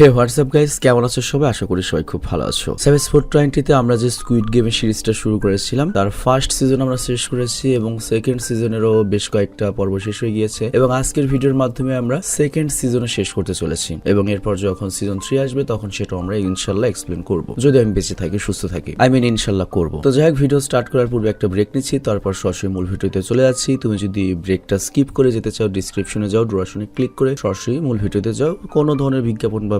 হে WhatsApp guys কেমন আছো সবাই? আশা করি সবাই খুব ভালো আছো। সেভেন স্পোর্ট টোয়েন্টিতে আমরা যে স্কুইড গেমের সিরিজটা শুরু করেছিলাম, তার ফার্স্ট সিজন আমরা শেষ করেছি এবং সেকেন্ড সিজনেরও বেশ কয়েকটা পর্ব শেষ হয়ে গিয়েছে এবং আজকের ভিডিওর মাধ্যমে আমরা সেকেন্ড সিজনে শেষ করতে চলেছি এবং এরপর যখন সিজন থ্রি আসবে, তখন সেটা আমরা ইনশাল্লাহ এক্সপ্লেন করব। যদি আমি বেঁচে থাকি, সুস্থ থাকি আই মিন ইনশাল্লাহ করব। তো যাই হোক ভিডিও স্টার্ট করার পূর্বে একটা ব্রেক নিচ্ছি, তারপর সরাসরি মূল ভিডিওতে চলে যাচ্ছি। তুমি যদি ব্রেকটা স্কিপ করে যেতে চাও ডিসক্রিপশনে যাও ডুরাশনে ক্লিক করে সরাসরি মূল ভিডিওতে যাও। কোনো ধরনের বিজ্ঞাপন বা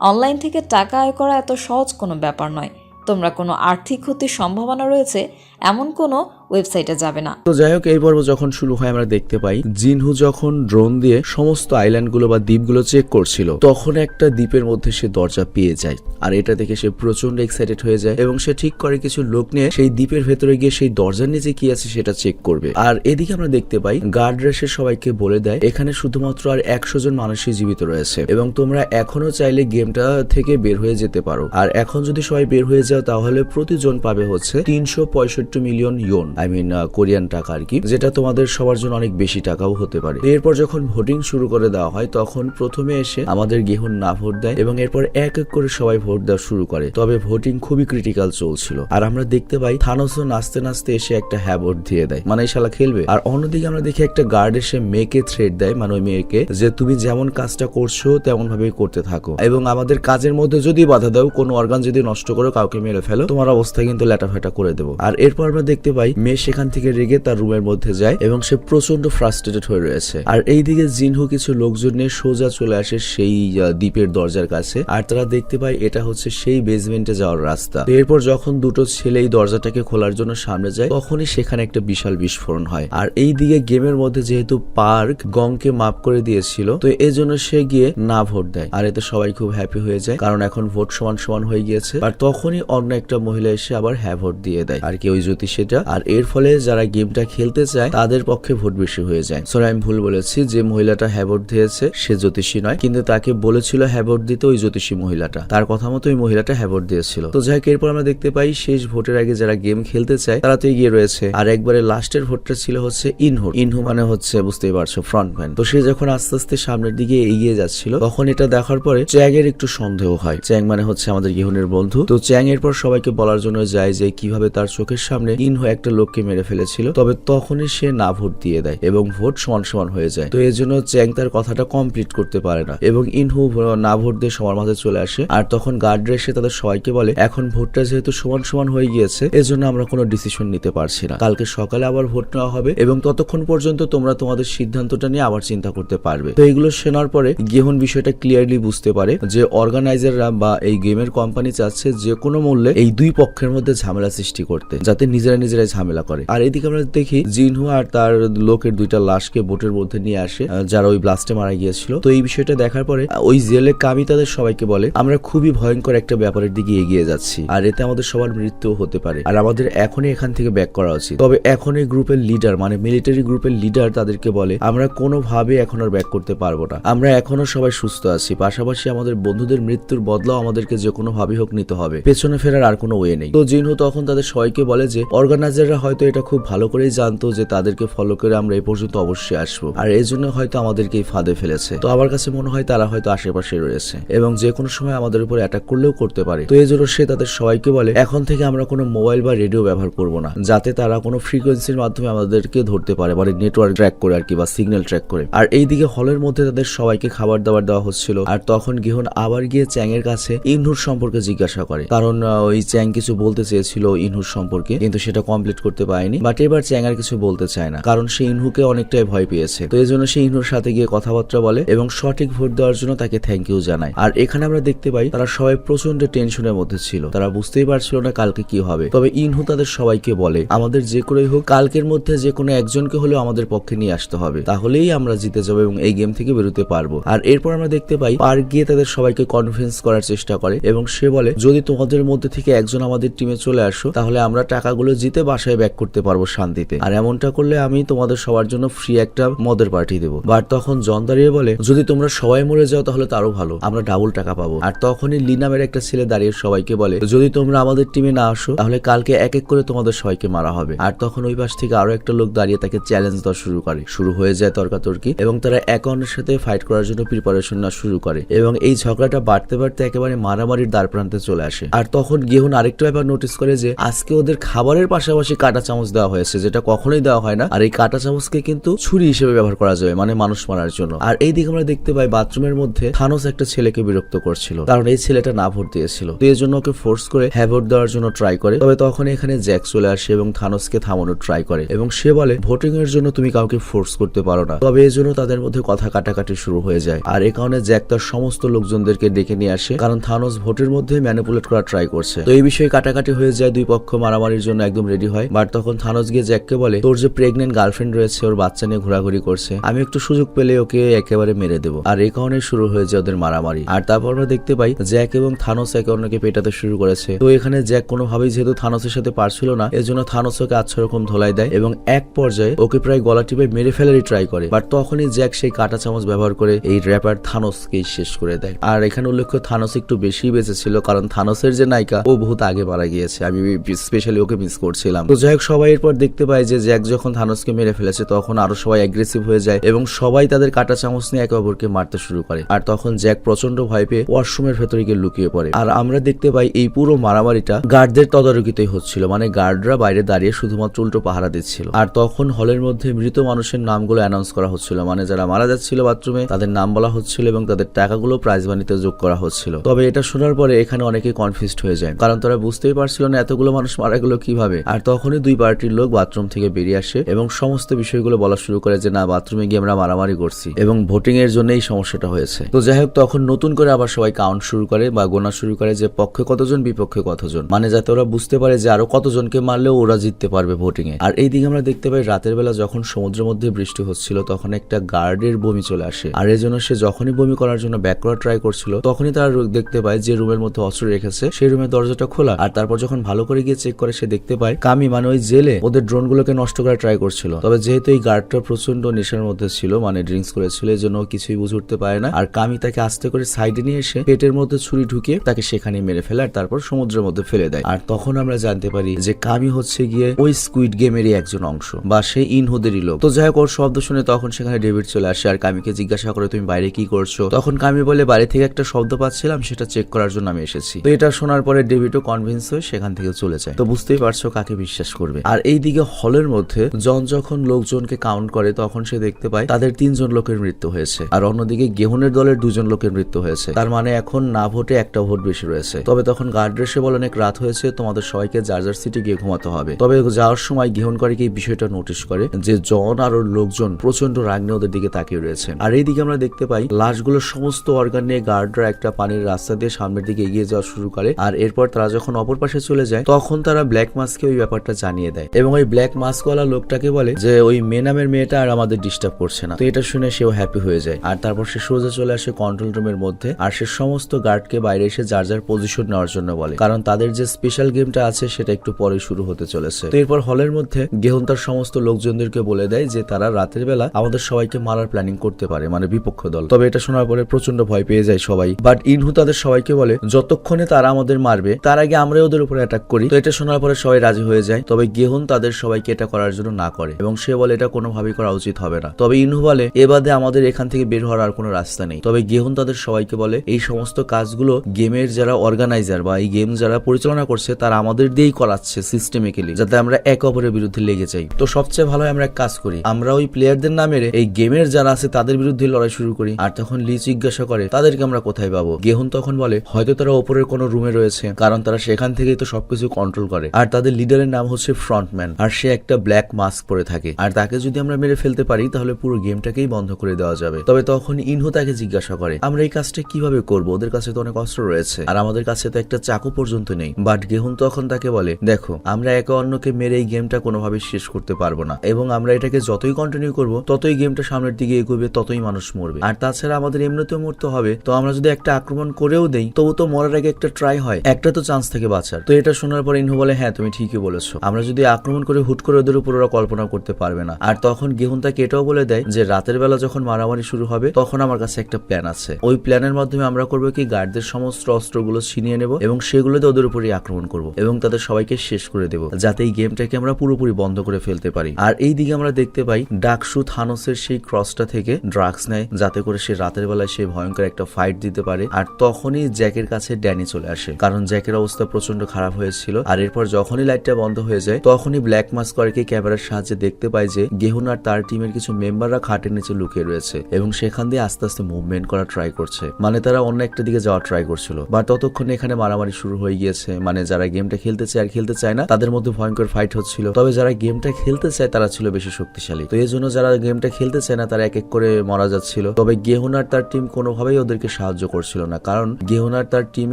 অনলাইন থেকে টাকা আয় করা এত সহজ কোনো ব্যাপার নয়। তোমরা কোনো আর্থিক ক্ষতির সম্ভাবনা রয়েছে, এমন কোনো ওয়েবসাইটে যাবে না। তো যাই হোক, এই পর্ব যখন শুরু হয়, আমরা দেখতে পাই জিনহু যখন ড্রোন দিয়ে সমস্ত আইল্যান্ডগুলো বা দ্বীপগুলো চেক করছিল, তখন একটা দ্বীপের মধ্যে সে দরজা পেয়ে যায় আর এটা দেখে সে প্রচণ্ড এক্সাইটেড হয়ে যায় এবং সে ঠিক করে কিছু লোক নিয়ে সেই দ্বীপের ভেতরে গিয়ে সেই দরজার নিচে কি আছে সেটা চেক করবে। আর এদিকে আমরা দেখতে পাই গার্ড রেসে সবাইকে বলে দেয়, এখানে শুধুমাত্র আর একশো জন মানুষই জীবিত রয়েছে এবং তোমরা এখনও চাইলে গেমটা থেকে বের হয়ে যেতে পারো। আর এখন যদি সবাই বের হয়ে যাও, তাহলে প্রতিজন পাবে হচ্ছে তিনশো পঁয়ষট্টি মিলিয়ন ইয়ন আই মিন কোরিয়ান টাকা আর কি, যেটা তোমাদের সবার জন্য অনেক বেশি টাকাও হতে পারে। এরপর যখন ভোটিং শুরু করে দেওয়া হয়, তখন প্রথমে এসে আমাদের গেহন না ভোট দেয় এবং এরপর এক এক করে সবাই ভোট দেওয়া শুরু করে। তবে ভোটিং খুবই ক্রিটিক্যাল চলছিল। আর আমরা দেখতে পাই থানোসও নাচতে নাচতে এসে একটা হ্যাঁ ভোট দিয়ে দেয়। মানে শালা খেলবে। আর অন্যদিকে আমরা দেখি একটা গার্ড এসে মেয়েকে থ্রেড দেয় মানে ওই মেয়েকে, যে তুমি যেমন কাজটা করছ তেমন ভাবে করতে থাকো। এবং আমাদের কাজের মধ্যে যদি বাধা দাও, কোনো অর্গান যদি নষ্ট করো, কাউকে মেরে ফেলো, তোমার অবস্থা কিন্তু ল্যাটাফেটা করে দেবো। আর এরপর আমরা দেখতে পাই মেয়ে সেখান থেকে রেগে তার রুমের মধ্যে যায় এবং সে প্রচণ্ড ফ্রাস্ট্রেটেড হয়ে রয়েছে। আর এইদিকে জিনহু কিছু লোকজন নিয়ে সোজা চলে আসে সেই দ্বীপের দরজার কাছে। আর তারা দেখতে পায় এটা হচ্ছে সেই বেসমেন্টে যাওয়ার রাস্তা। এরপর যখন দুটো ছেলে এই দরজাটাকে খোলার জন্য সামনে যায়, তখনই সেখানে একটা বিশাল বিস্ফোরণ হয়। আর এই দিকে গেমের মধ্যে যেহেতু পার্ক গংকে মাপ করে দিয়েছিল, তো এই জন্য সে গিয়ে না ভোট দেয়। আর এতে সবাই খুব হ্যাপি হয়ে যায়, কারণ এখন ভোট সমান সমান হয়ে গিয়েছে। আর তখনই অন্য একটা মহিলা এসে আবার হ্যাঁ ভোট দিয়ে দেয়। আর কি ওই জ্যোতিষীটা আর এর ফলে যারা গেমটা খেলতে চায় তাদের পক্ষে ভোট বেশি হয়ে যায়। সরি আমি ভুল বলেছি যে মহিলাটা হ্যাঁ ভোট দিয়েছে সে জ্যোতিষী নয়। কিন্তু তাকে বলেছিল হ্যাঁ ভোট দিতে ওই জ্যোতিষী মহিলাটা। তার কথা মতো ওই মহিলাটা হ্যাঁ ভোট দিয়েছিল। তো যাই হোক, এরপর আমরা দেখতে পাই শেষ ভোটের আগে যারা গেম খেলতে চায় তারা তো এগিয়ে রয়েছে। আর একবারে লাস্টের ভোটটা ছিল হচ্ছে ইনহু ইনহু মানে হচ্ছে বুঝতেই পারছ ফ্রন্টম্যান তো সে যখন আস্তে আস্তে সামনের দিকে এগিয়ে যাচ্ছিল তখন এটা দেখার পরে চ্যাং এর একটু সন্দেহ হয়। চ্যাং মানে হচ্ছে আমাদের গিহনের বন্ধু। তো চ্যাং এর পর সবাইকে বলার জন্য যায় যে কীভাবে তার চোখের সামনে ইনহু একটা লোককে মেরে ফেলেছিল, তবে তখনই সে না ভোট দিয়ে দেয় এবং ভোট সমান সমান হয়ে যায়। তো এর জন্য চ্যাং তার কথাটা কমপ্লিট করতে পারে না এবং ইনহু না ভোট দিয়ে সবার মাঝে চলে আসে। আর তখন গার্ডরা এসে তাদের সবাইকে বলে, এখন ভোটটা যেহেতু সমান সমান হয়ে গিয়েছে এজন্য আমরা কোনো ডিসিশন নিতে পারছি না। কালকে সকালে আবার ভোট নেওয়া হবে এবং ততক্ষণ পর্যন্ত তোমরা তোমাদের সিদ্ধান্তটা নিয়ে আবার চিন্তা করতে পারবে। তো এগুলো শোনার পরে গেহন বিষয়টা ক্লিয়ারলি বুঝতে পারে যে অর্গানাইজাররা বা এই গেমের কোম্পানি চাচ্ছে যে কোনো মূল্যে এই দুই পক্ষের মধ্যে ঝামেলা সৃষ্টি করতে, যাতে নিজেরা নিজেরাই ঝামেলা করে। আর এদিকে আমরা দেখি জিনহু আর তার লোকের দুইটা লাশকে বোটের মধ্যে নিয়ে আসে যারা ওই ব্লাস্টে মারা গিয়েছিল। তো এই বিষয়টা দেখার পরে ওই জেলে কামি তাদের সবাইকে বলে, আমরা খুবই ভয়ঙ্কর একটা ব্যাপারের দিকে এগিয়ে যাচ্ছি, আর এতে আমাদের সবার মৃত্যু হতে পারে, আর আমাদের এখনই এখান থেকে ব্যাক করা উচিত। তবে এখন এই গ্রুপের লিডার মানে মিলিটারি গ্রুপের লিডার তাদেরকে বলে, আমরা কোনোভাবে এখন আর ব্যাক করতে পারব না। আমরা এখনও সবাই সুস্থ আছি, পাশাপাশি আমাদের বন্ধুদের মৃত্যুর বদলাও আমাদেরকে যে কোনো ভাবে হোক নিতে হবে। পেছনে ফেরার আর কোনো ওয়ে নেই। তো জিনহু তখন তাদের সবাইকে বলে যে, অর্গানাইজাররা হয়তো এটা খুব ভালো করেই জানতো যে তাদেরকে ফলো করে আমরা এই পর্যন্ত অবশ্যই আসব। আর এই জন্য হয়তো আমাদেরকে ফাঁদে ফেলেছে। তো আমার কাছে মনে হয় তারা হয়তো আশেপাশে রয়েছে এবং যে কোনো সময় আমাদের উপর অ্যাটাক করলেও করতে পারে। তো এই জন্য সে তাদের সবাইকে বলে, এখন থেকে আমরা কোনো মোবাইল বা রেডিও ব্যবহার করব না, যাতে তারা কোনো ফ্রিকোয়েন্সির মাধ্যমে আমাদেরকে ধরতে পারে মানে নেটওয়ার্ক ট্র্যাক করে আর কি, বা সিগন্যাল ট্র্যাক করে। আর এইদিকে হলের মধ্যে তাদের সবাইকে খাবার দাবার দেওয়া হচ্ছিল। আর তখন গিহন আবার গিয়ে চ্যাং এর কাছে ইনহুর সম্পর্কে জিজ্ঞাসা করে। কারণ ওই চ্যাং কিছু বলতে চেয়েছিল ইনহুর সম্পর্কে, কিন্তু সেটা কমপ্লিট করতে পারেনি বাট এবার চ্যাং আর কিছু বলতে চায় না, কারণ সে ইনহুকে অনেকটাই ভয় পেয়েছে। তো এই জন্য সে ইনহুর সাথে গিয়ে কথাবার্তা বলে এবং সঠিক ভোট দেওয়ার জন্য তাকে থ্যাংক ইউ জানায়। আর এখানে আমরা দেখতে পাই, তারা সবাই প্রচণ্ড টেনশনের মধ্যে ছিল। তারা বুঝতেই পারছিল না কালকে কি হবে। তবে ইনহু তাদের সবাইকে বলে, আমাদের যে করেই হোক, কালকের মধ্যে যে কোনো একজনকে হলেও আমাদের পক্ষে নিয়ে আসতে হবে। তাহলেই আমরা জিতে যাব এবং এই গেম থেকে বেরোতে পারব। আর এরপর আমরা দেখতে পাই, পার্ক গিয়ে তাদের সবাইকে কনফিডেন্স করার চেষ্টা করে এবং সে বলে, যদি তোমাদের মধ্যে থেকে একজন আমাদের টিমে চলে আসো, তাহলে আমরা টাকাগুলো জিতে বাসায় ব্যাক করতে পারব শান্তিতে। আর এমনটা করলে আমি তোমাদের সবার জন্য ফ্রি একটা মদের পার্টি দেবো। বাট তখন জন দাঁড়িয়ে বলে, যদি তোমরা সবাই মরে যাও তাহলে তারও ভালো, আমরা ডাবল টাকা পাবো। আর তখনই লি নামের একটা ছেলে দাঁড়িয়ে সবাইকে বলে, যদি তোমরা আমাদের টিমে না আসো, তাহলে কালকে এক এক করে তোমাদের সবাইকে মারা হবে। আর তখন ওই পাশ থেকে আরও একটা লোক দাঁড়িয়ে তাকে চ্যালেঞ্জ দেওয়া শুরু করে। শুরু হয়ে যায় তর্কাতর্কি এবং তারা এক অন্যের সাথে ফাইট করার জন্য প্রিপারেশন নেওয়া শুরু করে এবং এই ঝগড়াটা বাড়তে বাড়তে একেবারে মারামারির দ্বার প্রান্তে চলে আসে। আর তখন গেহুন আরেকটা ব্যাপার নোটিস করে যে, আজকে ওদের খাবারের পাশাপাশি কাটা চামচ দেওয়া হয়েছে, যেটা কখনোই দেওয়া হয় না। আর এই কাটা চামচকে কিন্তু ছুরি হিসেবে ব্যবহার করা যাবে মানে মানুষ মারার জন্য। আর এই দিকে আমরা দেখতে পাই বাথরুমের মধ্যে থানোস একটা ছেলেকে বিরক্ত করছিল, কারণ এই ছেলেটা না ভোট দিয়েছিল। তো এই জন্য ওকে ফোর্স করে হ্যাঁ ভোট দেওয়ার জন্য ট্রাই করে। তবে তখন এখানে জ্যাক চলে আসে এবং থানোসকে থামানোর ট্রাই করে এবং সে বলে ভোটিং এর জন্য তুমি কাউকে ফোর্স করতে পারো না। তবে এই জন্য তাদের মধ্যে কথা কাটাকাটি শুরু হয়ে যায়। আর এই কারণে জ্যাক তার সমস্ত লোকজনদেরকে ডেকে নিয়ে আসে, কারণ থানোস ভোটের মধ্যে ম্যানিপুলেট করা ট্রাই করছে। তো এই বিষয়ে কাটাকাটি হয়ে যায়, দুই পক্ষ মারামারির জন্য একদম রেডি হয়। বাট তখন থানোস গিয়ে জ্যাককে বলে, তোর যে প্রেগনেন্ট গার্লফ্রেন্ড রয়েছে, ওর বাচ্চা নিয়ে ঘোরাঘুরি করছে, আমি একটু সুযোগ পেলে ওকে একেবারে মেরে দেবো। আর এই কারণে শুরু হয়ে যায় ওদের মারামারি। আর তারপর আমরা দেখতে পাই, জ্যাক এবং থানোস একে অন্যকে পেটাতে শুরু করেছে। তো এখানে জ্যাক কোনোভাবেই যেহেতু থানোসের সাথে পারছিল না, এজন্য থানোস ওকে আচ্ছা রকম ধোলাই দেয় এবং এক পর্যায়ে ওকে প্রায় গলা টিপে মেরে ফেলারই ট্রাই করে। বাট তখনই জ্যাক সেই কাটা চামচ ব্যবহার করে এই র্যাপার থানোসকেই শেষ করে দেয়। আর এখানে উল্লেখ্য, থানোস একটু বেশি বেঁচে ছিল কারণ থানোসের যে নায়িকা, ও বহুত আগে মারা গিয়েছে। আমি স্পেশালি ওকে মিস করছিলাম। তো যাই হোক, সবাই এরপর দেখতে পায় যে জ্যাক যখন থানোসকে মেরে ফেলেছে, তখন আরও সবাই অ্যাগ্রেসিভ হয়ে যায় এবং সবাই তাদের কাটা চামচ নিয়ে একে অপরকে মারতে শুরু করে। আর তখন জ্যাক প্রচণ্ড ভয় পেয়ে ওয়াশরুমের ভেতরে গিয়ে লুকিয়ে পড়ে। আর আমরা দেখতে পাই এই পুরো মারামারিটা গার্ডদের তদারকিতেই হচ্ছিল মানে গার্ডরা বাইরে দাঁড়িয়ে শুধুমাত্র উল্টো পাহারা দিচ্ছিল। আর তখন হলের মধ্যে মৃত মানুষের নামগুলো অ্যানাউন্স করা হচ্ছিল মানে যারা মারা যাচ্ছিল বাথরুমে, তাদের নাম বলা হচ্ছিল এবং তাদের টাকাগুলো প্রাইজ মানিতে যোগ করা হচ্ছিল। তবে এটা শোনার পরে এখানে অনেকে কনফিউজড হয়ে যায়, কারণ তারা বুঝতেই পারছিল না এতগুলো মানুষ মারা গেল কীভাবে। আর তখনই দুই পার্টির লোক বাথরুম থেকে বেরিয়ে আসে এবং সমস্ত বিষয়গুলো বলা শুরু করে যে, না, বাথরুমে গিয়ে আমরা মারামারি করছি। এবং ভোটিং এর জন্য এই সমস্যাটা হয়েছে। তো যাই হোক, তখন নতুন করে আবার সবাই কাউন্ট শুরু করে বা গোনা শুরু করে যে, পক্ষে কতজন, বিপক্ষে কতজন? মানে যাতে ওরা বুঝতে পারে যে, আরও কতজনকে মারলেও ওরা জিততে পারবে ভোটিং এ আর এই দিকে আমরা দেখতে পাই, রাতের বেলা যখন সমুদ্রের মধ্যে বৃষ্টি হচ্ছিল, তখন একটা গার্ডের বমি চলে আসে। আর এই জন্য সে যখনই বমি করার জন্য ব্যাক করার ট্রাই করছিল, তখনই তারা দেখতে পায় যে, রুমের মধ্যে অস্ত্র রেখেছে। সেই রুমের দরজাটা খোলা। আর তারপর যখন ভালো করে গিয়ে চেক করে, সে দেখতে পায়, কামি মানে ওই জেলে ওদের ড্রোন গুলোকে নষ্ট করার ট্রাই করছিল। তবে যেহেতু এই গার্ডটা প্রচণ্ড নেশার মধ্যে ছিল মানে ড্রিঙ্কস করেছিল এই জন্য কিছুই বুঝে উঠতে পারে না। আর কামি তাকে আস্তে করে সাইডে নিয়ে এসে পেটের মধ্যে ছুরি ঢুকিয়ে তাকে সেখানে মেরে ফেলে আর তারপর সমুদ্রের মধ্যে ফেলে দেয়। আর তখন আমরা জানতে পারি যে কামি হচ্ছে গিয়ে ওই স্কুইড গেমেরই একজন অংশ বা সেই ইনহুদেরই লোক। তো যাই হোক, ওর শব্দ শুনে তখন সেখানে ডেভিড চলে আসে আর কামিকে জিজ্ঞাসা করে, তুমি বাইরে কি করছ? তখন কামি বলে, বাইরে থেকে একটা শব্দ পাচ্ছিলাম, সেটা চেক করার জন্য আমি এসেছি। তো এটা শোনার পরে ডেভিডও কনভিন্স হয়ে সেখান থেকে চলে যায়। তো বুঝতেই পারছ কাকে বিশ্বাস করবে। আর এইদিকে হলের মধ্যে জন যখন লোকজনকে কাউন্ট করে, তখন সে দেখতে পায় তাদের তিনজন লোকের মৃত্যু হয়েছে। আর অন্যদিকে গেহুনের দলের দুজন লোকের মৃত্যু হয়েছে। তার মানে এখন না ভোটে একটা ভোট বেশি রয়েছে। তবে তখন গার্ড এসে বলে অনেক রাত হয়েছে, তোমাদের সবাইকে জার্জার সিটি গিয়ে ঘুমাতে হবে। তবে যাওয়ার সময় গেহনকারীকে এই বিষয়টা নোটিশ করে যে জন আর ওর লোকজন প্রচণ্ড রাগ নিয়ে ওদের দিকে তাকিয়ে রয়েছে আর এইদিকে আমরা দেখতে পাই লাশগুলোর সমস্ত অর্গান নিয়ে গার্ডরা একটা পানির রাস্তা দিয়ে সামনের দিকে এগিয়ে যাওয়া শুরু করে। আর এরপর তারা যখন অপর পাশে চলে যায়, তখন তারা ব্ল্যাক মাস্ককে ওই ব্যাপারটা জানিয়ে দেয়। এবং ওই ব্ল্যাক মাস্ক মাস্কওয়ালা লোকটাকে বলে যে, ওই মে নামের মেয়েটা আর আমাদের ডিস্টার্ব করছে না। তো এটা শুনে সেও হ্যাপি হয়ে যায়। আর তারপর সে সোজা চলে আসে কন্ট্রোল রুমের মধ্যে। আর সে সমস্ত গার্ডকে বাইরে এসে যার যার পজিশন নেওয়ার জন্য বলে। কারণ তাদের যে স্পেশাল গেমটা আছে, সেটা একটু পরে শুরু হতে চলেছে। তো এরপর হলের মধ্যে গেহন তার সমস্ত লোকজনদেরকে বলে দেয় যে, তারা রাতের বেলা আমাদের সবাইকে মারার প্ল্যানিং করতে পারে মানে বিপক্ষ দল। তবে এটা শোনার পরে প্রচণ্ড ভয় পেয়ে যায় সবাই। বাট ইনহু তাদের সবাইকে বলে, যতক্ষণে তারা আমাদের মারবে, তার আগে আমরা ওদের উপরে অ্যাটাক করি। তো এটা শোনার পরে সবাই রাজি হয়ে যায়। তবে গেহন তাদের সবাইকে এটা করার জন্য না করে এবং সে বলে, এটা কোনোভাবেই করা উচিত হবে না। তবে ইনহু বলে, এ বাদে আমাদের এখান থেকে বের হওয়ার আর কোনো রাস্তা নেই। তবে গেহন তাদের সবাইকে বলে, এই সমস্ত কাজগুলো গেমের যারা অর্গানাইজার বা এই গেম যারা পরিচালনা করছে, তারা আমাদের দিয়েই করাচ্ছে সিস্টেমিক্যালি যাতে আমরা একে অপরের বিরুদ্ধে লেগে যাই। তো সবচেয়ে ভালো আমরা এক কাজ করি, আমরা ওই প্লেয়ারদের না মেরে এই গেমের যারা আছে, তাদের বিরুদ্ধে লড়াই শুরু করি। আর তখন লি জিজ্ঞাসা করে, তাদেরকে আমরা কোথায় পাবো? গেহুন তখন বলে, হয়তো তারা ওপরের কোনো রুমে রয়েছে, কারণ তারা সেখান থেকেই তো সবকিছু কন্ট্রোল করে। আর তাদের লিডারের নাম হচ্ছে ফ্রন্টম্যান, আর সে একটা ব্ল্যাক মাস্ক পরে থাকে। আর তাকে যদি আমরা মেরে ফেলতে পারি, তাহলে পুরো গেমটাকেই বন্ধ করে দেওয়া যাবে। তবে তখন ইনহু তাকে জিজ্ঞাসা করে, আমরা এই কাজটা কীভাবে করব? ওদের কাছে তো অনেক অস্ত্র রয়েছে। আর আমাদের কাছে তো একটা চাকু পর্যন্ত নেই। বাট গেহুন তখন তাকে বলে, দেখো, আমরা একে অন্যকে মেরে এই গেমটা কোনোভাবে শেষ করতে পারব না। এবং আমরা এটাকে যতই কন্টিনিউ করব, ততই গেমটা সামনের দিকে এগোবে, ততই মানুষ মরবে। আর তাছাড়া আমাদের এমনিতেও মরতে হবে। তো আমরা যদি একটা আক্রমণ করেও দেই, তবু তো মরার আগে একটা ট্রাই হয়। একটা তো চান্স থেকে বাঁচার। তো এটা শোনার পর ইনহু বলে হ্যাঁ তুমি ঠিকই বলেছ। আমরা যদি আক্রমণ করে হুট করে ওদের উপর ওরা কল্পনা করতে পারবে না। আর তখন গেহুন তাকে এটাও বলে দেয় যে, রাতের বেলা যখন মারামারি শুরু হবে, তখন আমার কাছে একটা প্ল্যান আছে। ওই প্ল্যানের মাধ্যমে আমরা করব কি, গার্ডদের সমস্ত অস্ত্রগুলো ছিনিয়ে নেব এবং সেগুলোতে ওদের উপরই আক্রমণ করব এবং তাদের সবাইকে শেষ করে দেব, যাতে এই গেমটাকে আমরা পুরোপুরি বন্ধ করে ফেলতে পারি। আর এই দিকে আমরা দেখতে পাই, ডাকসু থানোসের সেই ক্রসটা থেকে ড্রাগস নেয়, যাতে করে সে রাতের বেলায় সে ভয়ঙ্কর একটা ফাইট দিতে পারে। আর তখনই জ্যাকের কাছে ড্যানি চলে আসে। কারণ জ্যাকের অবস্থা প্রচণ্ড খারাপ হয়েছিল। আর এরপর যখনই লাইটটা বন্ধ হয়ে যায়। তখনই ব্ল্যাক মাস্ক করেকে ক্যামেরার সাহায্যে দেখতে পায় যে গেহুন আর তার টিমের কিছু মেম্বাররা খাটের নিচে লুকিয়ে রয়েছে এবং সেখান দিয়ে আস্তে আস্তে মুভমেন্ট করা ট্রাই করছে। মানে তারা অন্য একটা দিকে যাওয়া ট্রাই করছিল। বা ততক্ষণে এখানে মারামারি শুরু হয়ে গিয়েছে। মানে যারা গেমটা খেলতে চায় আর খেলতে চায় না, তাদের মধ্যে ভয়ঙ্কর ফাইট হচ্ছিল। তবে যারা গেমটা খেলতে চায়, তারা ছিল বেশি শক্তিশালী। তো এই জন্য যারা গেমটা খেলতে চায় না, তারা এক এক করে মারা যাচ্ছিল। তবে গেহুনার তার টিম কোনোভাবেই ওদেরকে সাহায্য করছিল না। কারণ গেহুনার তার টিম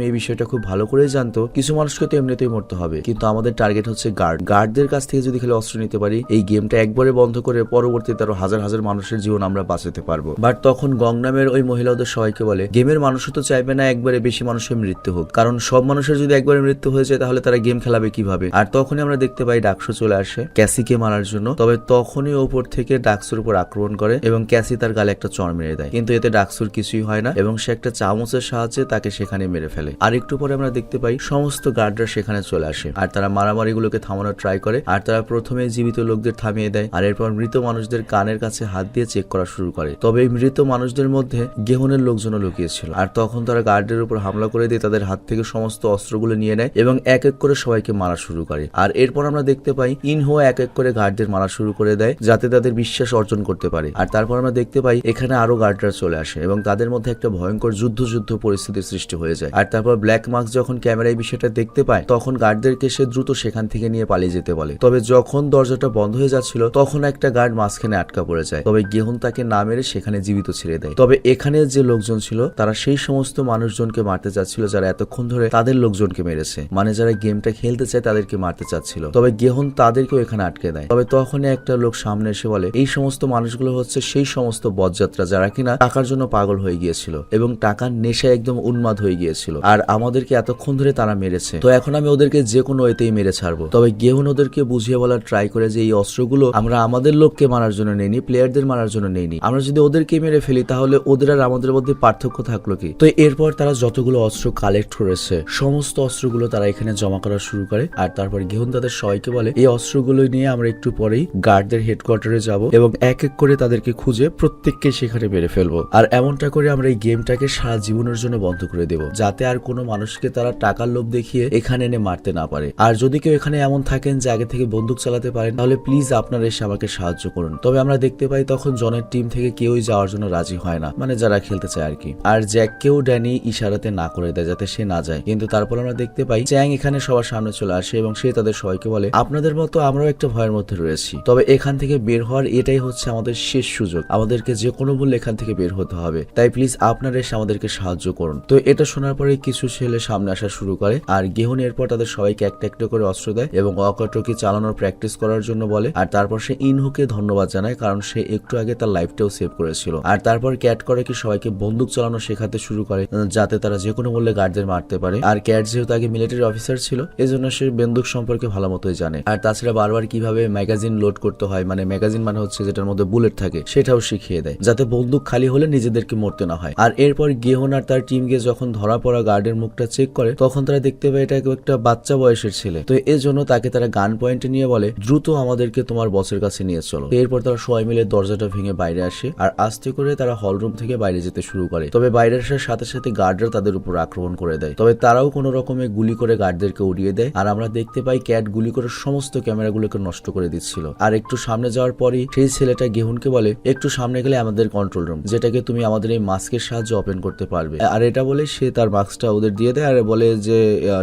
এই বিষয়টা খুব ভালো করেই জানতো। কিছু মানুষকে তো এমনিতেই মরতে হবে। কিন্তু আমাদের টার্গেট হচ্ছে গার্ড গার্ডদের কাছ থেকে যদি খেলে অস্ত্র নিতে পারি, এই গেমটা একবারে বন্ধ করে পরবর্তীতে আরও হাজার হাজার মানুষের জীবন আমরা বাঁচাতে পারব। বাট তখন গংনামের ওই মহিলা ওদের সবাইকে বলে গেমের মানুষও তো চাইবে না একবারে বেশি মানুষের মৃত্যু হোক। কারণ সব মানুষের যদি একবারে মৃত্যু হয়ে যায়, তাহলে তারা গেম খেলাবে কীভাবে? আর তখনই আমরা দেখতে পাই ডাকসু চলে আসে ক্যাসিকে মারার জন্য। তবে তখনই ওপর থেকে ডাকসুর উপর আক্রমণ করে এবং ক্যাসি তার গালে একটা চর মেরে দেয়। কিন্তু এতে ডাকসুর কিছুই হয় না এবং সে একটা চামচের সাহায্যে তাকে সেখানে মেরে ফেলে। আর একটু পরে আমরা দেখতে পাই সমস্ত গার্ডরা সেখানে চলে আসে। আর তারা মারামারিগুলোকে থামানোর ট্রাই করে, আর তারা প্রথমে জীবিত লোকদের থামিয়ে দেয়, আর এরপর মৃত মানুষদের কানের কাছে হাত দিয়ে চেক করা শুরু করে। তবে এই মৃত মানুষদের মধ্যে গেহনের লোকজনও লুকিয়েছিল, আর তখন তারা গার্ডের উপর হামলা করে দিয়ে তাদের হাত থেকে সমস্ত অস্ত্রগুলো নিয়ে নেয় এবং এক এক করে সবাইকে মারা শুরু করে। আর এরপর আমরা দেখতে পাই, ইনহো এক এক করে গার্ডদের মারা শুরু করে দেয়, যাতে তাদের বিশ্বাস অর্জন করতে পারে। আর তারপর আমরা দেখতে পাই, এখানে আরও গার্ডরা চলে আসে এবং তাদের মধ্যে একটা ভয়ঙ্কর যুদ্ধ যুদ্ধ পরিস্থিতির সৃষ্টি হয়ে যায়। আর তারপর ব্ল্যাক মার্কস যখন ক্যামেরায় বিষয়টা দেখতে পায়, তখন গার্ডদেরকে সে দ্রুত সেখান থেকে নিয়ে পালিয়ে যেতে বলে। তবে যখন দরজাটা বন্ধ হয়ে যাচ্ছিল, তখন একটা গার্ড মাঝখানে আটকা পড়ে যায়। তবে গেহুন তাকে না মেরে সেখানে জীবিত ছেড়ে দেয়। তবে এখানে যে লোকজন ছিল, তারা সেই সমস্ত মানুষজনকে মারতে চাচ্ছিল যারা এতক্ষণ ধরে তাদের লোকজনকে মেরেছে। মানে যারা গেমটা খেলতে চায়, তাদেরকে মারতে চাচ্ছিল। তবে গেহন তাদেরকেও এখানে আটকে দেয়। তবে তখনই একটা লোক সামনে এসে বলে, এই সমস্ত মানুষগুলো হচ্ছে সেই সমস্ত বদযাত্রা যারা কিনা টাকার জন্য পাগল হয়ে গিয়েছিল এবং টাকার নেশায় একদম উন্মাদ হয়ে গিয়েছিল। আর আমাদেরকে এতক্ষণ ধরে তারা মেরেছে। তো এখন আমি ওদেরকে যে কোনো এতেই মেরে ছাড়বো। তবে গেহুন ওদেরকে বুঝিয়ে বলার ট্রাই করে যে এই অস্ত্রগুলো আমরা আমাদের লোককে মারার জন্য নেইনি প্লেয়ারদের মারার জন্য নেইনি। আমরা যদি ওদেরকে মেরে ফেলি, তাহলে ওদের আর আমাদের মধ্যে পার্থক্য থাকল কি? তো এরপর তারা যতগুলো অস্ত্র কালেক্ট করেছে, সমস্ত অস্ত্রগুলো তারা এখানে জমা করা শুরু করে। আর তারপর গেহুন তাদের সবাইকে বলে, এই অস্ত্রগুলো নিয়ে আমরা একটু পরেই গার্ডদের হেডকোয়ার্টারে যাব এবং এক এক করে তাদেরকে খুঁজে প্রত্যেককে সেখানে মেরে ফেলব। আর এমনটা করে আমরা এই গেমটাকে সারা জীবনের জন্য বন্ধ করে দেব, যাতে আর কোনো মানুষকে তারা টাকার লোভ দেখিয়ে এখানে এনে মারতে না পারে। আর যদি কেউ এখানে এমন থাকেন যে আগে থেকে বন্দুক চালাতে পারেন, তাহলে প্লিজ আপনারা এসে আমাকে সাহায্য করুন। তবে আমরা দেখতে পাই তখন জনের টিম থেকে কেউই যাওয়ার জন্য রাজি হয় না মানে যারা খেলতে চায় আর কি আর জ্যাককেও ড্যানি ইশারাতে না করে দেয় যাতে সে না যায়। কিন্তু তারপর আমরা দেখতে পাই চ্যাং এখানে সবার সামনে চলে আসে এবং সে তাদের সবাইকে বলে, আপনাদের মতো আমরাও একটা ভয়ের মধ্যে রয়েছি। তবে এখান থেকে বের হওয়ার এটাই হচ্ছে আমাদের শেষ সুযোগ। আমাদেরকে যে কোনো মূল্যে এখান থেকে বের হতে হবে। তাই প্লিজ আপনারা এসে আমাদেরকে সাহায্য করুন। তো এটা শোনার পরে কিছু ছেলে সামনে আসা শুরু করে, আর গেহন এরপর তাদের সবাইকে একটা একটা করে অস্ত্র দেয় এবং অকটকি চালানোর প্র্যাকটিস করার জন্য বলে, আর তারপর সে ইনহুকে ধন্যবাদ জানায় কারণ সে একটু আগে তার লাইফটাও সেভ করেছিল। আর তারপর ক্যাট করে কি সবাইকে বন্দুক চালানো শেখাতে শুরু করে যাতে তারা যে কোনো মূল্যে গার্ডদের মারতে পারে। আর ক্যাট যেহেতু আগে মিলিটারি অফিসার ছিল, এজন্য সে বন্দুক সম্পর্কে ভালো মতোই জানে। আর তাছাড়া বারবার কীভাবে ম্যাগাজিন লোড করতে হয় মানে ম্যাগাজিন মানে হচ্ছে যেটার মধ্যে বুলেট থাকে, সেটাও শিখিয়ে দেয়, যাতে বন্দুক খালি হলে নিজেদেরকে মরতে না হয়। আর এরপর গেহন আর তার টিম গিয়ে যখন ধরা পড়া গার্ডের মুখটা চেক করে, তখন তারা দেখতে পায় এটা একটা বাচ্চা বয়সের ছেলে। তো এর জন্য তাকে তাকে তারা গান পয়েন্টে নিয়ে বলে, দ্রুত আমাদেরকে তোমার বসের কাছে নিয়ে চলো। এরপর তারা সবাই মিলে দরজাটা ভেঙে বাইরে আসে আর আস্তে করে তারা হলরুম থেকে বাইরে যেতে শুরু করে। তবে বাইরে আসার সাথে সাথে গার্ডরা তাদের উপর আক্রমণ করে দেয়। তবে তারাও কোনো রকমে গুলি করে গার্ডদেরকে উড়িয়ে দেয় আর আমরা দেখতে পাই ক্যাট গুলি করে সমস্ত ক্যামেরাগুলোকে নষ্ট করে দিচ্ছিল। আর একটু সামনে যাওয়ার পরই সেই ছেলেটা গেহুনকে বলে, একটু সামনে গেলে আমাদের কন্ট্রোল রুম যেটাকে তুমি আমাদের এই মাস্কের সাহায্যে ওপেন করতে পারবে। আর এটা বলে সে তার মাস্কটা ওদের দিয়ে দেয় আর বলে যে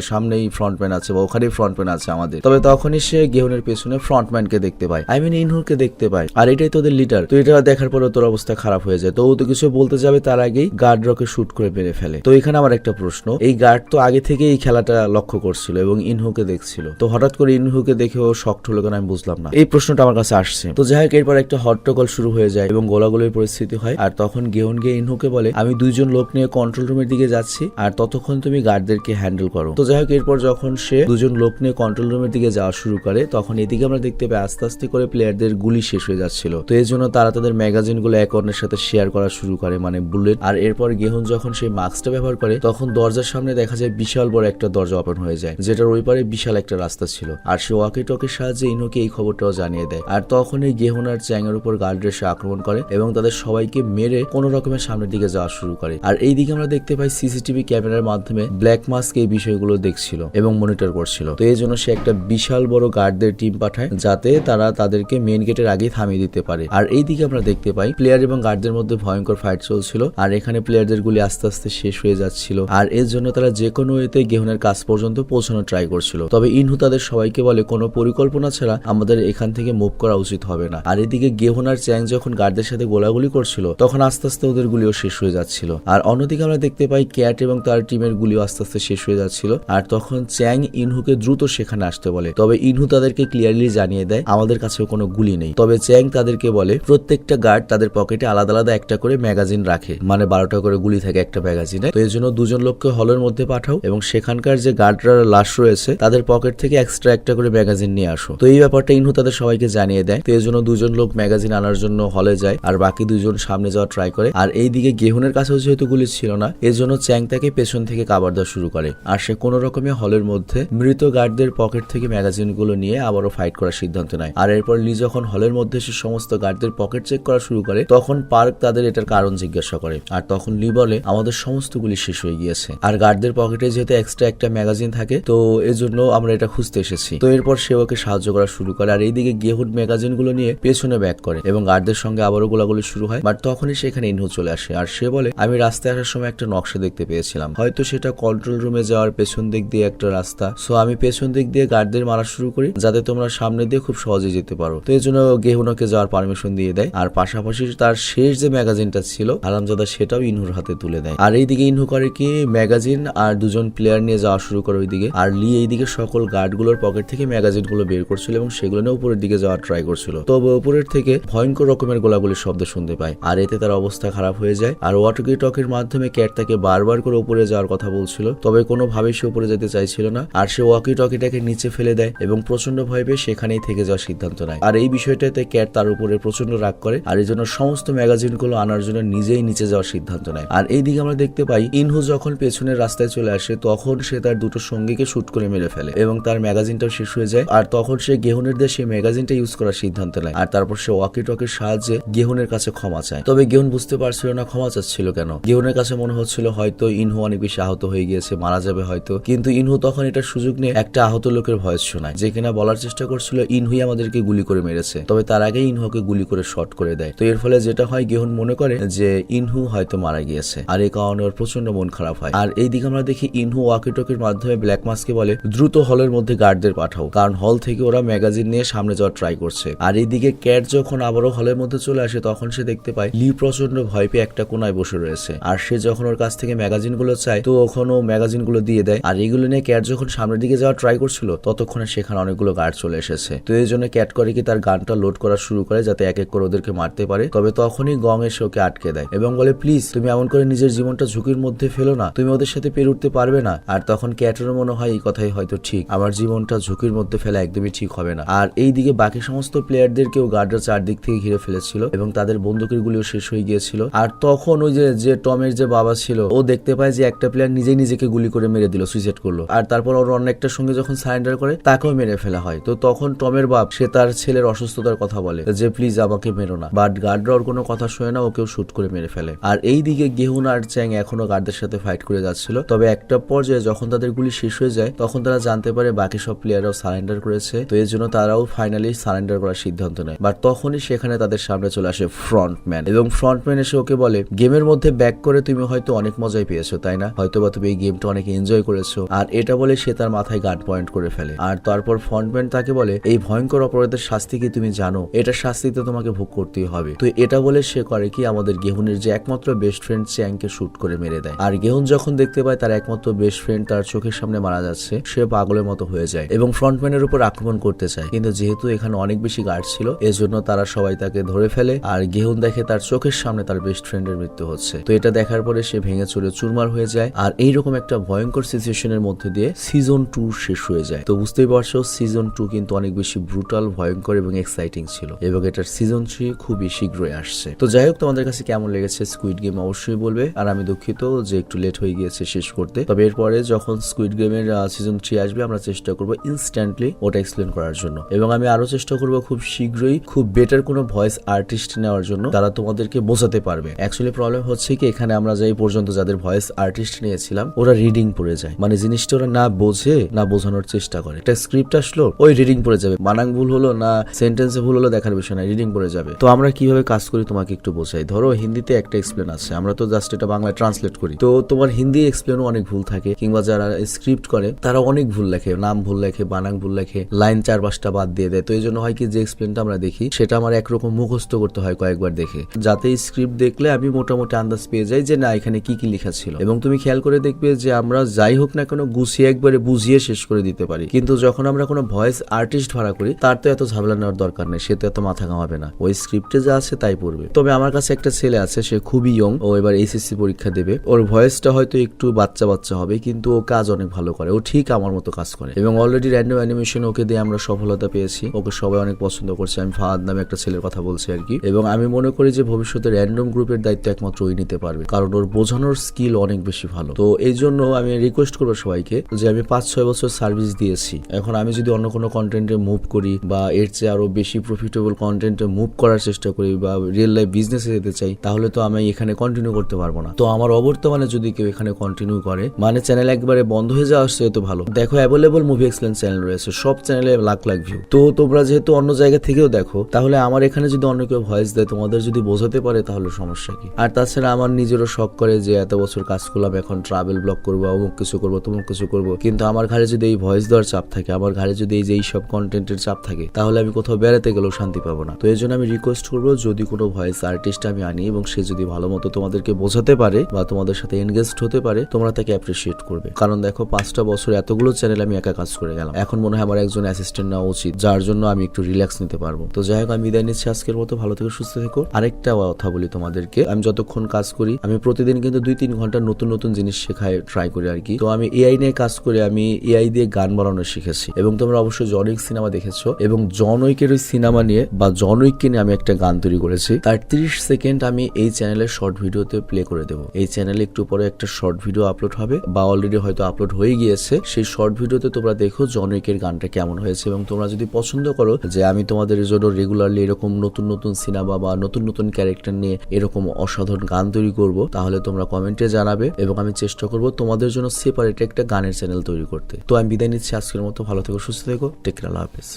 সামনেই ফ্রন্টম্যান আছে বা ওখানেই ফ্রন্টম্যান আছে আমাদের। তবে তখনই সে গেহুনের পেছনে ফ্রন্টম্যানকে দেখতে পায়। আই মিন ইনহুরকে দেখতে পায়। আর এটাই তোদের লিডার তো এটা দেখার পরে তোর অবস্থা খারাপ হয়ে যায়। তো ও তো কিছু বলতে যাবে, তার আগেই গার্ড রকে শুট করে মেরে ফেলে। তো এখানে আমার একটা প্রশ্ন। এই গার্ড তো আগে থেকে এই খেলাটা লক্ষ্য করছিল এবং ইনহুকে দেখছিল। তো হঠাৎ করে ইনহুকে দেখে ও শক্ট হলো কেন আমি বুঝলাম না। এই প্রশ্নটা আমার কাছে আসছে। তো যাই হোক, এরপর একটা হট্টগোল শুরু হয়ে যায় এবং গোলাগুলির পরিস্থিতি হয়। আর তখন গেহন গিয়ে ইনহুকে বলে, আমি দুইজন লোক নিয়ে কন্ট্রোল রুমের দিকে যাচ্ছি। আর ততক্ষণ তুমি গার্ডদেরকে হ্যান্ডেল করো। তো যাই হোক, এরপর যখন সে দুজন লোক নিয়ে কন্ট্রোল রুমের দিকে যাওয়া শুরু করে, তখন এদিকে আমরা দেখতে পাই আস্তে আস্তে করে প্লেয়ারদের গুলি শেষ হয়ে যাচ্ছিল। তো এর জন্য তারা তাদের ম্যাগাজিনগুলো এক অন্যের সাথে শেয়ার করা শুরু করে মানে বুলেট আর এরপর গেহুন যখন সেই মাস্কটা ব্যবহার করে, তখন দরজার সামনে দেখা যায় বিশাল বড় একটা দরজা ওপেন হয়ে যায়, যেটার ওই পারে বিশাল একটা রাস্তা ছিল। আর সে ওয়াকি টকের সাহায্যে ইনোকে এই খবরটাও জানিয়ে দেয়। আর তখন এই গেহুন আর চ্যাং এর উপর গার্ড এসে আক্রমণ করে এবং তাদের সবাইকে মেরে কোনো রকমের সামনের দিকে যাওয়া শুরু করে। আর এই দিকে আমরা দেখতে পাই সিসিটিভি ক্যামেরার মাধ্যমে ব্ল্যাক মাস্ক এই বিষয়গুলো দেখছিল এবং মনিটর করছিল। তো এই জন্য সে একটা বিশাল বড় গার্ডদের টিম পাঠায় যাতে তারা তাদেরকে মেন গেটের আগেই থামিয়ে দিতে পারে। আর এই দিকে আমরা দেখতে পাই প্লেয়ার এবং গার্ডদের মধ্যে ভয়ঙ্কর ফাইট চলছিল আর এখানে প্লেয়ারদের গুলি আস্তে আস্তে শেষ হয়ে যাচ্ছিল। আর এর জন্য তারা যে কোনো ওয়েতে গেহুনের কাজ পর্যন্ত পৌঁছানোর ট্রাই করছিল। তবে ইনহু তাদের সবাইকে বলে, কোনো পরিকল্পনা ছাড়া আমাদের এখান থেকে মুভ করা উচিত হবে না। আর এদিকে গেহুন আর চ্যাং যখন গার্ডদের সাথে গোলাগুলি করছিল, তখন আস্তে আস্তে ওদের গুলিও শেষ হয়ে যাচ্ছিল। আর অন্যদিকে আমরা দেখতে পাই ক্যাট এবং তার টিমের গুলিও আস্তে আস্তে শেষ হয়ে যাচ্ছিল। আর তখন চ্যাং ইনহুকে দ্রুত সেখানে আসতে বলে। তবে ইনহু তাদেরকে ক্লিয়ারলি জানিয়ে দেয়, আমাদের কাছেও কোনো গুলি নেই। তবে চ্যাং তাদেরকে বলে, প্রত্যেকটা গার্ড তাদের পকেটে আলাদা আলাদা একটা করে ম্যাগাজিন রাখে। মানে বারোটা করে গুলি থাকে একটা ম্যাগাজিনে তো এই জন্য দুজন লোককে হলের মধ্যে পাঠাও এবং সেখানকার যে গার্ডরা লাশ রয়েছে, তাদের পকেট থেকে এক্সট্রা একটা করে ম্যাগাজিন নিয়ে আসো। তো এই ব্যাপারটা ইনহু তাদের সবাইকে জানিয়ে দেয়। তো এর জন্য দুজন লোক ম্যাগাজিন আনার জন্য হলে যায় আর বাকি দুজন সামনে যাওয়ার ট্রাই করে। আর এই দিকে গেহুনের কাছেও যেহেতু গুলি ছিল না এর জন্য চ্যাং তাকে পেছন থেকে কাবার দেওয়া শুরু করে। আর সে কোনো রকমে হলের মধ্যে মৃত গার্ডদের পকেট থেকে ম্যাগাজিনগুলো নিয়ে আবারও ফাইট করার সিদ্ধান্ত নেয়। আর এরপর লি যখন হলের মধ্যে সে সমস্ত গার্ডদের পকেট চেক করা শুরু করে, তখন পার্ক তাদের এটার কারণ জিজ্ঞাসা করে। আর তখন লি বলে, আমাদের সমস্ত গুলি শেষ হয়ে গিয়েছে। আর গার্ডদের পকেটে যেহেতু এক্সট্রা একটা ম্যাগাজিন থাকে, তো এর জন্য আমরা এটা খুঁজতে এসেছি। তো এরপর সে ওকে সাহায্য করা শুরু করে, আর এইদিকে গেহুড ম্যাগাজিনগুলো নিয়ে পেছনে ব্যাক করে এবং গার্ডদের সঙ্গে আবারও গোলাগুলি শুরু হয়। বাট তখনই সেখানে ইনহু চলে আসে। আর সে বলে, আমি রাস্তায় আসার সময় একটা নকশা দেখতে পেয়েছিলাম। হয়তো সেটা কন্ট্রোল রুমে যাওয়ার পেছন দিক দিয়ে একটা রাস্তা। সো আমি পেছন দিক দিয়ে গার্ডদের মারা শুরু করি, যাতে তোমরা সামনে দিয়ে খুব সহজে যেতে পারো। তো এই জন্য গেহুনকে যাওয়ার পারমিশন দিয়ে দেয়। আর পাশাপাশি তার শেষ যে ম্যাগাজিনটা ছিল আরামজাদা সেটাও ইনহুর হাতে তুলে দেয়। আর এইদিকে ইনহু করে কি ম্যাগাজিন আর দুজন প্লেয়ার নিয়ে যাওয়া শুরু করে ওইদিকে। আর লি এইদিকে সকল গার্ডগুলোর পকেট থেকে ম্যাগাজিনগুলো বের করছিল এবং সেগুলো নিয়ে উপরের দিকে যাওয়ার ট্রাই করছিল। তবে উপরের থেকে ভয়ঙ্কর রকমের গোলাগুলির শব্দ শুনতে পায়। আর এতে তার অবস্থা খারাপ হয়ে যায়। আর ওয়াটকি টকের মাধ্যমে ক্যাট তাকে বারবার করে উপরে যাওয়ার কথা বলছিল। তবে কোনোভাবে সে উপরে যেতে চাইছিল না। আর সে ওয়াকি টকিটাকে নিচে ফেলে দেয় এবং প্রচণ্ড ভয় পেয়ে সেখানেই থেকে যাওয়ার সিদ্ধান্ত নেয়। আর এই বিষয়টাতে ক্যাট তার উপরে প্রচণ্ড রাগ করে আর এই জন্য সমস্ত ম্যাগাজিনগুলো আনার জন্য নিজেই নিচে যাওয়ার সিদ্ধান্ত নেয়। আর এই দিকে আমরা দেখতে পাই, ইনহু যখন পেছনের রাস্তায় চলে আসে, তখন সে তার দুটো সঙ্গীকে শুট করে মেরে ফেলে এবং তার ম্যাগাজিনটাও শেষ হয়ে যায় আর তখন সে গেহুনের দেশে ম্যাগাজিনটা ইউজ করার সিদ্ধান্ত নেয় আর তারপর সে ওয়াকি টকের সাহায্যে গেহুনের কাছে ক্ষমা চায়। তবে গেহন বুঝতে পারছিল না ক্ষমা চাচ্ছিল কেন। গেহুনের কাছে মনে হচ্ছিল হয়তো ইনহু অনেক বেশি আহত হয়ে গিয়েছে, মারা যাবে হয়তো। কিন্তু ইনহু তখন এটার সুযোগ নিয়ে একটা আহত লোকের ভয়েস শোনায়, যে কিনা বলার চেষ্টা করছিল ইনহুই আমাদেরকে গুলি করে মেরেছে। তবে তার আগে ইনহুকে গুলি করে শর্ট করে দেয়। তো এর ফলে যেটা হয়, গেহুন মনে করে যে ইনহু হয়তো মারা গিয়েছে আর এই কারণে ওর প্রচণ্ড মন খারাপ হয়। আর এই দিকে আমরা দেখি ইনহু ওয়াকিটকির মাধ্যমে ব্ল্যাক মাস্কে বলে, দ্রুত হলের মধ্যে গার্ডদের পাঠাও। কারণ হল থেকে ওরা ম্যাগাজিন নিয়ে সামনে যাওয়ার ট্রাই করছে। আর এইদিকে ক্যাট যখন আবারও হলের মধ্যে চলে আসে, তখন সে দেখতে পায় লি প্রচণ্ড ভয় পেয়ে একটা কোনায় বসে রয়েছে। আর সে যখন ওর কাছ থেকে ম্যাগাজিনগুলো চায়, তো ওখানেও ম্যাগাজিনগুলো দিয়ে দেয়। আর এগুলো নিয়ে ক্যাট যখন সামনের দিকে যাওয়ার ট্রাই করছিল ততক্ষণে সেখানে অনেকগুলো গার্ড চলে এসেছে। তো এই জন্য ক্যাট করে কি তার গানটা লোড করা শুরু করে যাতে এক এক করে ওদেরকে মারতে পারে। তবে তখনই গং এসে ওকে আটকে দেয় এবং বলে, প্লিজ, তুমি এমন করে নিজের জীবনটা ঝুঁকির মধ্যে ফেলো না। তুমি ওদের সাথে পেরে উঠতে পারবে না। আর তখন ক্যাটেরও মনে হয়, এই কথাই হয়তো ঠিক। আমার জীবনটা ঝুঁকির মধ্যে ফেলা একদমই ঠিক হবে না। আর এই দিকে বাকি সমস্ত প্লেয়ারদেরকেও গার্ডরা চারদিক থেকে ঘিরে ফেলেছিল এবং তাদের বন্দুকের গুলিও শেষ হয়ে গিয়েছিল। আর তখন ওই যে যে টমের যে বাবা ছিল, ও দেখতে পায় যে একটা প্লেয়ার নিজেই নিজেকে গুলি করে মেরে দিল সুইসাইড করল। আর তারপর ওর অন্য একটার সঙ্গে যখন সারেন্ডার করে করে তাকেও মেরে ফেলা হয়। তো তখন টমের বাপ, সে তার ছেলের অসুস্থতার কথা বলে যে, প্লিজ আমাকে মেরো না। বাট গার্ডরা ওর কোনো কথা শোনে না, ওকেও শুট করে মেরে ফেলে। আর এই দিকে গেহুন আর চ্যাং এখনও গার্ডদের সাথে ফাইট করে যাচ্ছিল। তবে একটা পর্যায়ে যখন তাদের গুলি শেষ হয়ে যায়, তখন তারা জানতে পারে বাকি সব প্লেয়াররাও সারেন্ডার করেছে। তো এর জন্য তারাও ফাইনালি সারেন্ডার করার সিদ্ধান্ত নেয়। বাট তখনই সেখানে তাদের সামনে চলে আসে ফ্রন্টম্যান এবং ফ্রন্টম্যান এসে ওকে বলে, গেমের মধ্যে ব্যাক করে তুমি হয়তো অনেক মজাই পেয়েছ, তাই না? হয়তো বা তুমি এই গেমটা অনেক এনজয় করেছ। আর এটা বলে সে তার মাথায় গার্ড পয়েন্ট করে ফেলে। আর তারপর ফ্রন্টম্যান তাকে বলে, এই ভয়ঙ্কর অপরাধের শাস্তি কি তুমি জানো? এটা শাস্তি তো তোমাকে ভোগ করতেই হবে। তো এটা বলে সে করে কি, আমাদের গেহুনের যে একমাত্র বেস্ট ফ্রেন্ড চ্যাংকে শুট করে মেরে দেয়। আর গেহুন যখন দেখতে পায় তার একমাত্র বেস্ট ফ্রেন্ড তার চোখের সামনে মারা যাচ্ছে, সে পাগলের মতো হয়ে যায় এবং ফ্রন্টম্যানের উপর আক্রমণ করতে চায়। কিন্তু যেহেতু এখানে অনেক বেশি গার্ড ছিল, এজন্য তারা সবাই তাকে ধরে ফেলে আর গেহুন দেখে তার চোখের সামনে তার বেস্ট ফ্রেন্ডের মৃত্যু হচ্ছে। তো এটা দেখার পরে সে ভেঙে চলে চুরমার হয়ে যায় আর এইরকম একটা ভয়ঙ্কর সিচুয়েশনের মধ্যে দিয়ে সিজন টু শেষ হয়ে যায়। তো বুঝতেই পারছ সিজন টু কিন্তু অনেক বেশি ব্রুটাল ভয়ঙ্কর এবং এক্সাইটিং ছিল এবং এটার সিজন থ্রি খুবই শীঘ্রই আসছে। তো যাই হোক, তোমাদের কাছে কেমন লেগেছে স্কুইড গেম অবশ্যই বলবে। আর আমি দুঃখিত যে একটু লেট হয়ে গিয়েছে শেষ করতে। তবে এরপরে যখন স্কুইড গেমের সিজন থ্রি আসবে, আমরা চেষ্টা করব ইনস্ট্যান্টলি ওটা এক্সপ্লেন করার জন্য। এবং আমি আরও চেষ্টা করব খুব শীঘ্রই খুব বেটার কোনো ভয়েস আর্টিস্ট নেওয়ার জন্য। তারা তোমাদেরকে বোঝাতে পারবে। অ্যাকচুয়ালি প্রবলেম হচ্ছে কি, এখানে আমরা যাই পর্যন্ত যাদের ভয়েস আর্টিস্ট নিয়েছিলাম, ওরা রিডিং পড়ে যায়। মানে জিনিসটা ওরা না বোঝে, না বোঝানোর চেষ্টা করে। একটা স্ক্রিপ্ট আসলো, ওই রিডিং পড়ে যাবে। মানাং ভুল হলো না সেন্টেন্সে ভুল হলো দেখার বিষয় না রিডিং পড়ে যাবে। তো আমরা কীভাবে কাজ করি তোমাকে একটু বোঝাই। ধরো, হিন্দিতে একটা এক্সপ্লেন আছে। আমরা তো জাস্ট এটা বাংলায় ট্রান্সলেট করি। তো তোমার হিন্দি এক্সপ্লেনও অনেক ভুল থাকে, কিংবা যারা স্ক্রিপ্ট করে, তারা অনেক ভুল লেখে। নাম ভুল লেখে বানাং ভুল লেখে লাইন চার পাঁচটা বাদ দিয়ে দেয়। তো এই জন্য হয় কি, যে এক্সপ্লেনটা আমরা দেখি, সেটা আমার একরকম মুখস্থ করতে হয় কয়েকবার দেখে। যাতে স্ক্রিপ্ট দেখলে আমি মোটামুটি আন্দাজ পেয়ে যাই যে না, এখানে কি কি লেখা ছিল। এবং তুমি খেয়াল করে দেখবে যে আমরা যাই হোক না কেন, গুছিয়ে একবারে বুঝিয়ে শেষ করে দিতে পারি। কিন্তু যখন আমরা কোনো ভয়েস আর্টিস্ট ভাড়া করি, তার তো এত ঝামেলা নেওয়ার দরকার নেই, সে তো এত মাথা ঘামাবে না। ওই স্ক্রিপ্টে যা আছে তাই পড়বে। তবে আমার কাছে একটা ছেলে আছে, সে খুবই ইয়ং ও এবার এইচএসসি পরীক্ষা দেবে। ওর ভয়েসটা হয়তো একটু বাচ্চা বাচ্চা হবে, কিন্তু ও কাজ অনেক ভালো করে। ও ঠিক আমার মতো কাজ করে। এবং অলরেডি র্যান্ডম অ্যানিমেশন ওকে দিয়ে আমরা সফলতা পেয়েছি। ওকে সবাই অনেক পছন্দ করছে। আমি ফাহাদ নামে একটা ছেলের কথা বলছি আর কি। এবং আমি মনে করি যে ভবিষ্যতে র্যান্ডম গ্রুপের দায়িত্ব একমাত্র ওই নিতে পারবে। কারণ ওর বোঝানোর স্কিল অনেক বেশি ভালো। তো এই জন্য আমি রিকোয়েস্ট করব সবাইকে যে আমি পাঁচ ছয় বছর সার্ভিস দিয়েছি। এখন আমি যদি অন্য কোনো কন্টেন্টে মুভ করি বা এর চেয়ে আরও বেশি প্রফিটেবল কন্টেন্টে মুভ করার চেষ্টা করি বা রিয়েল লাইফ বিজনেসে যেতে চাই, তাহলে তো আমি এখানে কন্টিনিউ করতে পারব না। তো আমার অবর্তমানে যদি কেউ এখানে কন্টিনিউ করে মানে চ্যানেল একবারে বন্ধ হয়ে যাওয়া আসছে তো ভালো। দেখো অ্যাভেলেবল মুভি এক্সপ্লেন চ্যানেল রয়েছে, সব চ্যানেলে লাখ লাখ ভিউ তো তোমরা যেহেতু অন্য জায়গা থেকেও দেখো, তাহলে আমার এখানে যদি অন্য কেউ ভয়েস দেয়, তোমাদের যদি বোঝাতে পারে, তাহলে সমস্যা কি? আর তাছাড়া আমার নিজেরও শখ করে যে এত বছর কাজ করলাম, এখন ট্রাভেল ব্লগ করব, অমুক কিছু করব, তমুক কিছু করব, কিন্তু আমার ঘাড়ে যদি এই ভয়েস দেওয়ার চাপ থাকে। আমার ঘাড়ে যদি এই যে এই সব কন্টেন্টের চাপ থাকে, তাহলে আমি কোথাও বেড়াতে গেলেও শান্তি পাবো না। তো এই জন্য আমি রিকোয়েস্ট করব, যদি কোনো ভয়েস আর্টিস্ট আমি আনি এবং সে যদি ভালো মতো তোমাদেরকে বোঝাতে পারে বা তোমাদের সাথে এনগেজড হতে পারে, তোমরা তাকে অ্যাপ্রিসিয়েট করবে। কারণ দেখো, পাঁচটা বছর এতগুলো চ্যানেল আমি একা কাজ করে গেলাম। এখন মনে হয় আমার একজন অ্যাসিস্ট্যান্ট নেওয়া উচিত, যার জন্য আমি একটু রিল্যাক্স নিতে পারব। তো যাই হোক, আমি বিদায় নিচ্ছি আজকের মতো। ভালো থেকে, সুস্থ থেকো। আরেকটা কথা বলি তোমাদেরকে, আমি যতক্ষণ কাজ করি, আমি প্রতিদিন কিন্তু দুই তিন ঘণ্টা নতুন নতুন জিনিস শেখায় ট্রাই করি আর কি। তো আমি এআই নিয়ে কাজ করে, আমি এআই দিয়ে গান বানানো শিখেছি। এবং তোমরা অবশ্যই জনৈক সিনেমা দেখেছ। এবং জনৈকের ওই সিনেমা নিয়ে বা জনৈককে নিয়ে আমি একটা গান তৈরি করেছি। তার তিরিশ সেকেন্ড আমি এই চ্যানেলের শর্ট ভিডিওতে প্লে করে দেবো। এই চ্যানেলে একটু পরে একটা শর্ট ভিডিও আপলোড হবে বা অলরেডি হয়তো আপলোড হয়ে গিয়েছে। সেই শর্ট ভিডিওতে তোমরা দেখো জনৈকের গানটা কেমন হয়েছে। এবং তোমরা যদি পছন্দ করো যে আমি তোমাদের জন্য রেগুলারলি এরকম নতুন নতুন সিনেমা বা নতুন নতুন ক্যারেক্টার নিয়ে এরকম অসাধারণ গান তৈরি করব, তাহলে তোমরা কমেন্টে জানাবে। এবং আমি চেষ্টা করব তোমাদের জন্য সেপারেট একটা গানের চ্যানেল তৈরি করতে। তো আমি বিদায় নিচ্ছি, আজকের মতো ভালো থেকো সুস্থ থেকো টেক কেয়ার হাফেজ।